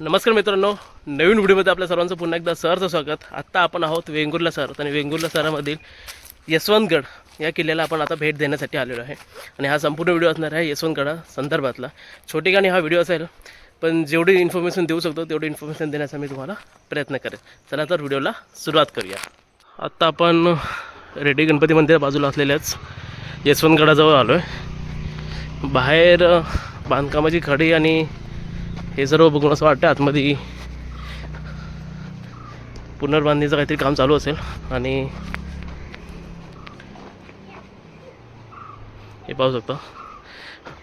नमस्कार मित्रांनो नवीन व्हिडिओमध्ये आपल्या सर्वांचं पुन्हा एकदा सहर्ष स्वागत. आत्ता आपण आहोत वेंगुर्ला सर आणि वेंगुर्ला सरामधील यशवंतगड या किल्ल्याला आपण आता भेट देण्यासाठी आलेलो आहे. आणि हा संपूर्ण व्हिडिओ असणार आहे यशवंतगडा संदर्भातला. छोटी गाणी हा व्हिडिओ असेल पण जेवढी इन्फॉर्मेशन देऊ शकतो तेवढी इन्फॉर्मेशन देण्याचा मी तुम्हाला प्रयत्न करेन. चला तर व्हिडिओला सुरुवात करूया. आत्ता आपण रेड्डी गणपती मंदिर बाजूला असलेल्याच यशवंतगडाजवळ आलो आहे बाहेर बांधकामाची खडी आणि हे सर्व बघून असं वाटतं आतमध्ये पुनर्बांधणीचं काहीतरी काम चालू असेल आणि हे पाहू शकतो.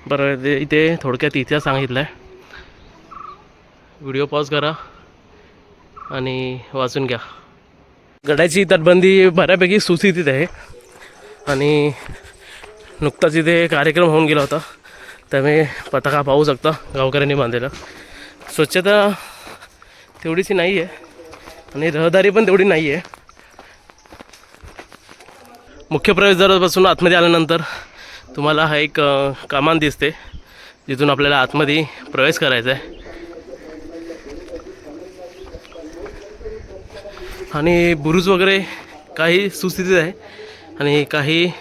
बरं ते इथे थोडक्यात इतिहास सांगितला आहे. व्हिडिओ पॉज करा आणि वाचून घ्या. गडाची तटबंदी बऱ्यापैकी सुस्थितीत आहे आणि नुकताच इथे कार्यक्रम होऊन गेला होता. त्यामुळे पताका पाहू शकता गावकऱ्यांनी बांधलेला. स्वच्छता तेवढीशी नाही आहे आणि रहदारी पण तेवढी नाही आहे मुख्य प्रवेशद्वारापासून आतमध्ये आल्यानंतर तुम्हाला हा एक कामान दिसते जिथून आपल्याला आतमध्ये प्रवेश करायचा आहे. आणि बुरुज वगैरे काही सुस्थितीत आहे. आणि काही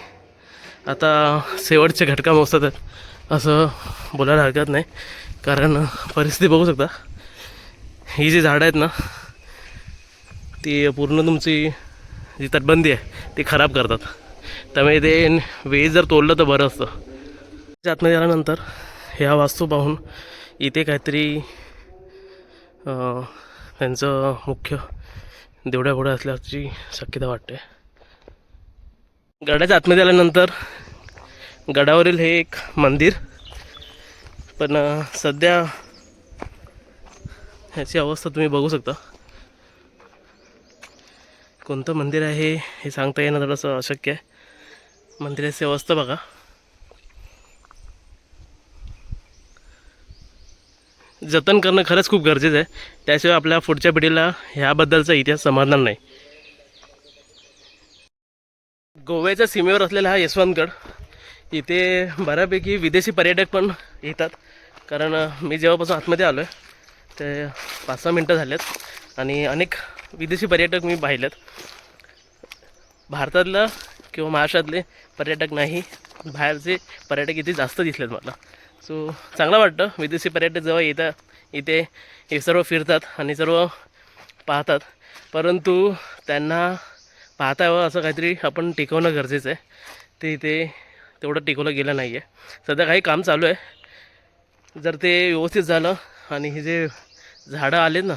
आता शेवटचे घटका मोजतात असं बोलायला हरकत नाही. कारण परिस्थिती बघू शकता. ही जी झाडं आहेत ना ती पूर्ण तुमची जी तटबंदी आहे ती खराब करतात. त्यामुळे ते वेज जर तोडलं तर बरं असतं. त्याच्या आतमध्ये आल्यानंतर ह्या वास्तू पाहून इथे काहीतरी त्यांचं मुख्य देवड्या घोड्या असल्याची शक्यता वाटते. गडाच्या आतमध्ये आल्यानंतर गडावरील हे एक मंदिर पण सध्या ह्याची अवस्था तुम्ही बघू शकता. कोणतं मंदिर आहे हे सांगता येणं थोडंसं अशक्य आहे. मंदिराची अवस्था बघा. जतन करणं खरंच खूप गरजेचं आहे. त्याशिवाय आपल्या पुढच्या पिढीला ह्याबद्दलचा इतिहास समजणार नाही. गोव्याच्या सीमेवर असलेला हा यशवंतगड इथे बऱ्यापैकी विदेशी पर्यटक पण येतात. कारण मी जेव्हापासून आतमध्ये आलो आहे ते पाच सहा मिनटं झालेत आणि अनेक विदेशी पर्यटक मी पाहिलेत. भारतातलं किंवा महाराष्ट्रातले पर्यटक नाही बाहेरचे पर्यटक इथे जास्त दिसलेत मला. सो चांगलं वाटतं विदेशी पर्यटक जेव्हा येतात इथे हे सर्व फिरतात आणि सर्व पाहतात. परंतु त्यांना पाहता यावं असं काहीतरी आपण टिकवणं गरजेचं आहे. ते इथे तेवढं टिकवलं गेलं नाही आहे सध्या काही काम चालू आहे. जर ते व्यवस्थित झालं आणि हे जे झाडं आले ना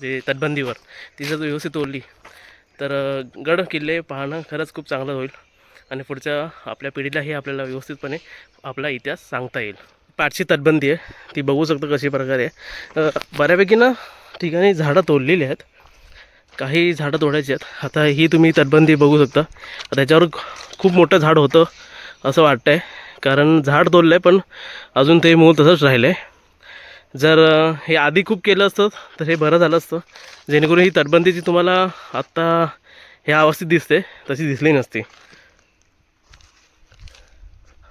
जे तटबंदीवर ती जर व्यवस्थित तोडली तर गड किल्ले पाहणं खरंच खूप चांगलं होईल आणि पुढच्या आपल्या पिढीलाही आपल्याला व्यवस्थितपणे आपला इतिहास सांगता येईल. पाठची तटबंदी आहे ती बघू शकतो कशी प्रकारे आहे. बऱ्यापैकी ना ठिकाणी झाडं तोडलेली आहेत. काही झाडं तोडायची आहेत. आता ही तुम्ही तटबंदी बघू शकता. त्याच्यावर खूप मोठं झाड होतं. असं वाटतं आहे कारण झाड तोडलं आहे पण अजून ते मूळ तसंच राहिलं आहे जर हे आधी खूप केलं असतं तर हे बरं झालं असतं. जेणेकरून ही तटबंदी जी तुम्हाला आत्ता ह्या अवस्थेत दिसते तशी दिसली नसती.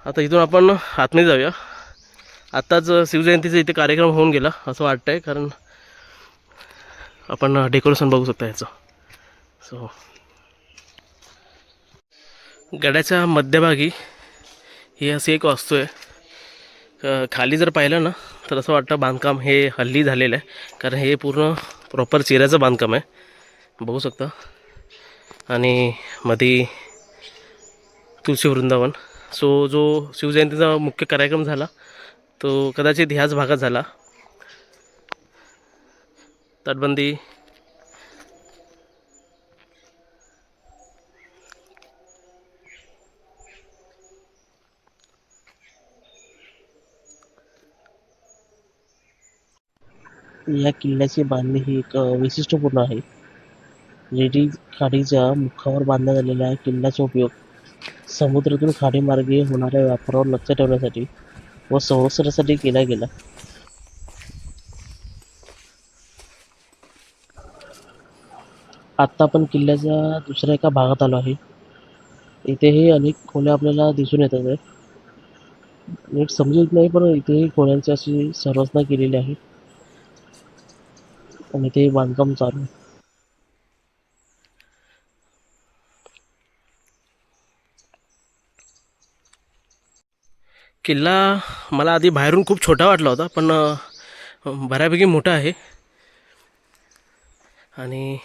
आता इथून आपण आतमध्ये जाऊया. आत्ताच शिवजयंतीचा इथे कार्यक्रम होऊन गेला असं वाटतं आहे कारण आपण डेकोरेशन बघू शकता ह्याचं. सो गड्याच्या मध्यभागी ही अशी एक वास्तू आहे. खाली जर पाहिलं ना तर असं वाटतं बांधकाम हे हल्ली झालेलं आहे. कारण हे पूर्ण प्रॉपर चिऱ्याचं बांधकाम आहे. बघू शकता. आणि मध्ये तुळशी वृंदावन. सो जो शिवजयंतीचा मुख्य कार्यक्रम झाला तो कदाचित ह्याच भागात झाला. तटबंदी या किल्ल्याची बांधणी ही एक वैशिष्ट्यपूर्ण आहे. रेडी खाडीच्या मुखावर बांधण्यात आलेला आहे किल्ल्याचा उपयोग समुद्रातून खाडीमार्गे होणाऱ्या व्यापारावर लक्ष ठेवण्यासाठी व संरक्षणासाठी केला गेला. आत्ता आपण किल्ल्याच्या दुसऱ्या एका भागात आलो आहे. इथेही अनेक खोल्या आपल्याला दिसून येतात आहे नीट समजत नाही पण इथेही खोल्यांची अशी संरचना केलेली आहे. आणि ते बांधकाम चालू आहे किल्ला मला आधी बाहेरून खूप छोटा वाटला होता पण बऱ्यापैकी मोठा आहे. आणि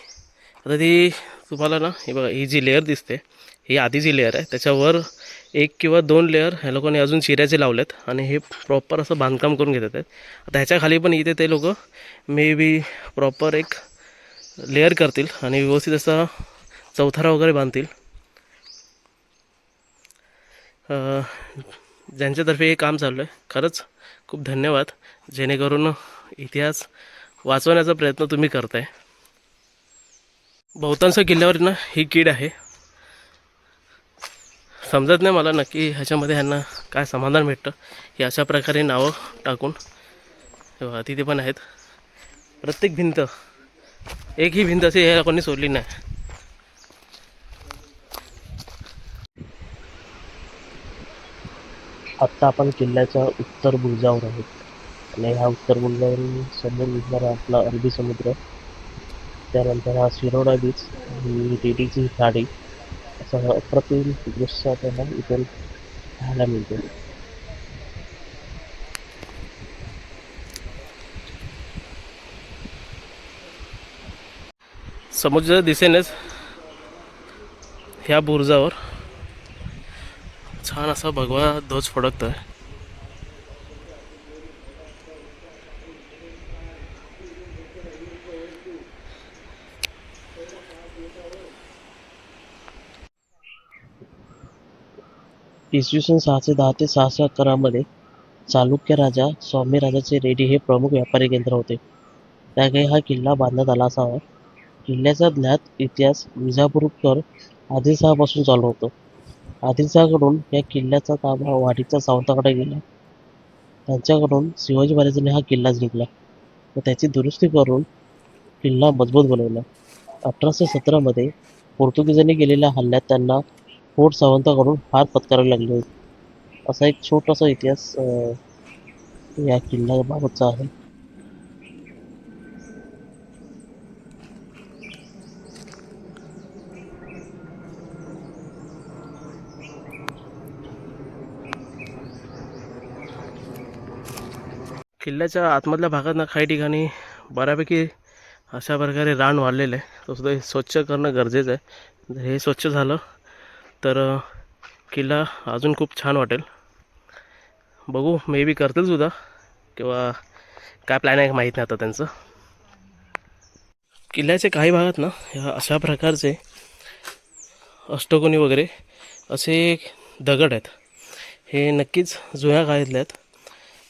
आता ती तुम्हाला ना हे बघा ही जी लेअर दिसते ही आधी जी लेअर आहे. त्याच्यावर एक किंवा दोन लेअर ह्या लोकांनी अजून चिऱ्याचे लावलेत आणि हे प्रॉपर असं बांधकाम करून घेतात. आहेत आता ह्याच्याखाली पण इथे ते लोक मे बी प्रॉपर एक लेअर करतील आणि व्यवस्थित असा चौथारा वगैरे बांधतील. ज्यांच्यातर्फे हे काम चाललं आहे खरंच खूप धन्यवाद. जेणेकरून इतिहास वाचवण्याचा प्रयत्न तुम्ही करताय. बहुतांश किल्ल्यावर ना ही कीड आहे. समजत नाही मला नक्की ह्याच्यामध्ये ह्यांना काय समाधान भेटतं. हे अशा प्रकारे नावं टाकून हे तिथे पण आहेत. प्रत्येक भिंत एकही भिंत अशी ह्या कोणी सोडली नाही. आत्ता आपण किल्ल्याच्या उत्तर बुर्जावर आहोत. आणि ह्या उत्तर बुर्जावरून समोर दिसणारा आपला अरबी समुद्र. त्यानंतर हा शिरोडा बीच आणि टेटीची खाडी असं अप्रतिम दृश्य आपल्याला इथून पाहायला मिळते. समुद्र दिसेनच ह्या बुरुजावर छान असा भगवा ध्वज फडकतो आहे इसवी सन सहाशे दहा ते सहाशे अकरामध्ये चालुक्य राजा स्वामी राजाचे रेडी हे प्रमुख व्यापारी केंद्र होते. त्याकाळी हा किल्ला बांधण्यात आला असावा. किल्ल्याचा ज्ञात इतिहास विजापूरकर आदिलशहापासून चालू होतो. आदिलशहाकडून या किल्ल्याचा ताबा वाडीच्या सावंताकडे गेला. त्यांच्याकडून शिवाजी महाराजांनी हा किल्ला जिंकला व त्याची दुरुस्ती करून किल्ला मजबूत बनवला. अठराशे सतरामध्ये पोर्तुगीजांनी केलेल्या हल्ल्यात त्यांना फोर्ट सावंताकडून हार पत्करायला लागले होते. असा एक छोटासा इतिहास अं, या किल्ल्याबाबतचा आहे. किल्ल्याच्या आतमधल्या भागात ना काही ठिकाणी बऱ्यापैकी अशा प्रकारे रान वाढलेलं आहे. तो सुद्धा हे स्वच्छ करणं गरजेचं आहे. जर हे स्वच्छ झालं तर किल्ला अजून खूप छान वाटेल. बघू मे बी करतील सुद्धा. किंवा काय प्लॅन आहे माहीत नाही आता त्यांचं. किल्ल्याच्या काही भागात ना ह्या अशा प्रकारचे अष्टकोनी वगैरे असे दगड आहेत. हे नक्कीच जुन्या काळातले आहेत.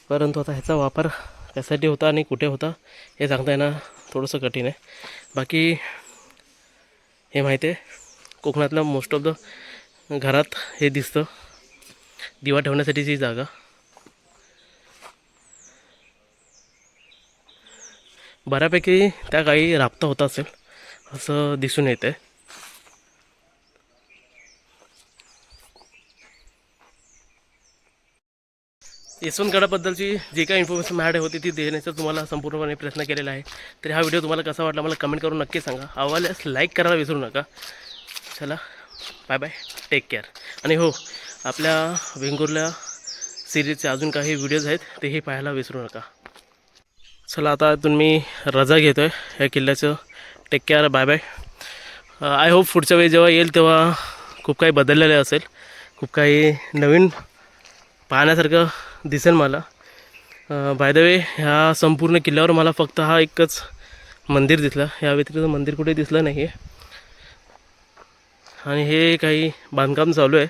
परंतु आता ह्याचा वापर कशासाठी होता आणि कुठे होता हे सांगता येणं थोडंसं कठीण आहे. बाकी हे माहिती आहे कोकणातलं मोस्ट ऑफ द घरात हे दिसतं. दिवा ठेवण्यासाठीची जागा. बऱ्यापैकी त्या काही राबता होता असेल असं दिसून येते यशवंतगडाबद्दलची जी काही इन्फॉर्मेशन माझ्याकडे होती ती देण्याचा तुम्हाला संपूर्णपणे प्रयत्न केलेला आहे. तर हा व्हिडिओ तुम्हाला कसा वाटला मला कमेंट करून नक्की सांगा. आवडल्यास लाईक करायला विसरू नका. चला बाय बाय टेक केअर आणि हो आपल्या वेंगुर्ल्या सिरीजचे अजून काही व्हिडिओज आहेत तेही पाहायला विसरू नका. चला आता तुम्ही रजा घेतो आहे या किल्ल्याचं. Take care bye bye I hope पुढच्या वेळी जेव्हा येईल तेव्हा खूप काही बदललेलं असेल. खूप काही नवीन पाहण्यासारखं दिसेल मला. बाय द वे ह्या संपूर्ण किल्ल्यावर मला फक्त हा एकच मंदिर दिसला. या व्यतिरिक्त मंदिर कुठे दिसलं नाही आहे आणि हे काही बांधकाम चालू आहे.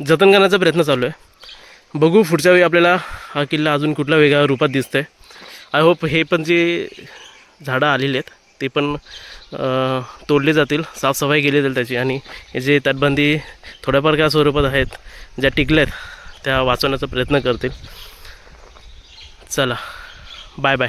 जतन करण्याचा प्रयत्न चालू आहे. बघू पुढच्या वेळी आपल्याला हा किल्ला अजून कुठल्या वेगळ्या रूपात दिसतं आहे आय होप हे पण जे झाडं आलेली आहेत ते पण तोडले जातील साफसफाई केली जाईल त्याची. आणि जे तटबंदी थोड्याफार काय स्वरूपात आहेत ज्या टिकल्या आहेत त्या वाचवण्याचा प्रयत्न करतील. चला बाय बाय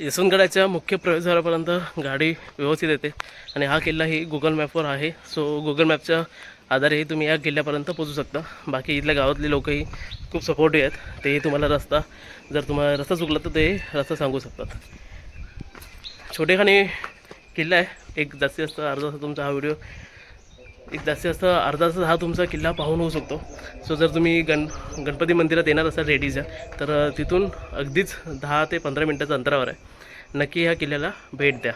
यशवंतगडाच्या मुख्य प्रवेशद्वारापर्यंत गाडी व्यवस्थित येते आणि हा किल्ला ही गुगल मॅपवर आहे. सो गुगल मॅपच्या आधारेही तुम्ही या किल्ल्यापर्यंत पोचू शकता. बाकी इथल्या गावातले लोकही खूप सपोर्टिव्ह आहेत. तेही तुम्हाला रस्ता जर तुम्हाला रस्ता चुकला तर ते रस्ता सांगू शकतात. छोटेखानी किल्ला आहे. एक जास्तीत जास्त अर्धा तास तुमचा हा व्हिडिओ एक जास्तीत जास्त अर्धा तास हा तुमचा किल्ला पाहून होऊ शकतो. सो जर तुम्ही गण गणपती मंदिरात येणार असाल रेडीच्या तर तिथून अगदीच दहा ते पंधरा मिनटाचं अंतरावर आहे. नक्की ह्या किल्ल्याला भेट द्या.